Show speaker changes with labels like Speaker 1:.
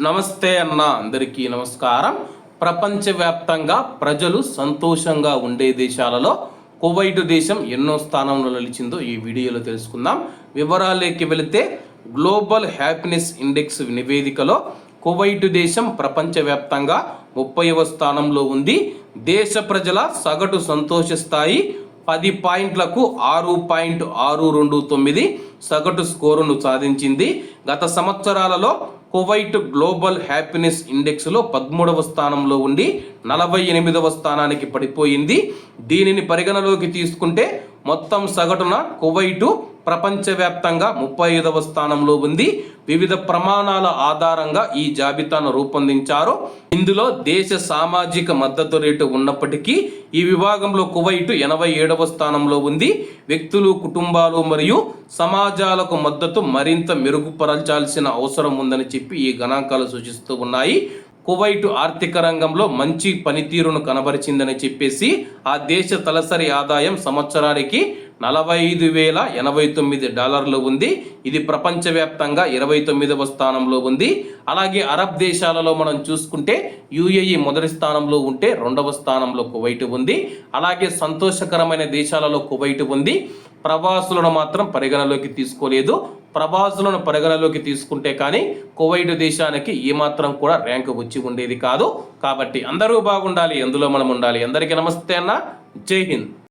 Speaker 1: నమస్తే అన్న అందరికీ నమస్కారం. ప్రపంచవ్యాప్తంగా ప్రజలు సంతోషంగా ఉండే దేశాలలో కువైట్ దేశం ఎన్నో స్థానంలో నిలిచిందో ఈ వీడియోలో తెలుసుకుందాం. వివరాలకి వెళితే గ్లోబల్ హ్యాపీనెస్ ఇండెక్స్ నివేదికలో కువైట్ దేశం ప్రపంచవ్యాప్తంగా ముప్పైవ స్థానంలో ఉంది. దేశ ప్రజల సగటు సంతోష స్థాయి పది పాయింట్లకు ఆరు పాయింట్ ఆరు రెండు తొమ్మిది సగటు స్కోరును సాధించింది. గత సంవత్సరాలలో కువైట్ గ్లోబల్ హ్యాపీనెస్ ఇండెక్స్లో పదమూడవ స్థానంలో ఉండి నలభై ఎనిమిదవ స్థానానికి పడిపోయింది. దీనిని పరిగణలోకి తీసుకుంటే మొత్తం సగటున కువైటు ప్రపంచవ్యాప్తంగా ముప్పై ఐదవ స్థానంలో ఉంది. వివిధ ప్రమాణాల ఆధారంగా ఈ జాబితాను రూపొందించారు. ఇందులో దేశ సామాజిక మద్దతు రేటు ఉన్నప్పటికీ ఈ విభాగంలో కువైట్ ఎనభై ఏడవ స్థానంలో ఉంది. వ్యక్తులు కుటుంబాలు మరియు సమాజాలకు మద్దతు మరింత మెరుగుపరచాల్సిన అవసరం ఉందని చెప్పి ఈ గణాంకాలు సూచిస్తూ ఉన్నాయి. కువైట్ ఆర్థిక రంగంలో మంచి పనితీరును కనబరిచిందని చెప్పేసి ఆ దేశ తలసరి ఆదాయం సంవత్సరానికి నలభై ఐదు వేల ఎనభై తొమ్మిది డాలర్లు ఉంది. ఇది ప్రపంచవ్యాప్తంగా ఇరవై తొమ్మిదవ స్థానంలో ఉంది. అలాగే అరబ్ దేశాలలో మనం చూసుకుంటే యుఏఈ మొదటి స్థానంలో ఉంటే రెండవ స్థానంలో కువైట్ ఉంది. అలాగే సంతోషకరమైన దేశాలలో కువైట్ ఉంది. ప్రవాసులను మాత్రం పరిగణలోకి తీసుకోలేదు. ప్రవాసులను పరిగణలోకి తీసుకుంటే కానీ కువైట్ దేశానికి ఏమాత్రం కూడా ర్యాంకు వచ్చి ఉండేది కాదు. కాబట్టి అందరూ బాగుండాలి ఎందులో మనం ఉండాలి. అందరికీ నమస్తే అన్న. జై హింద్.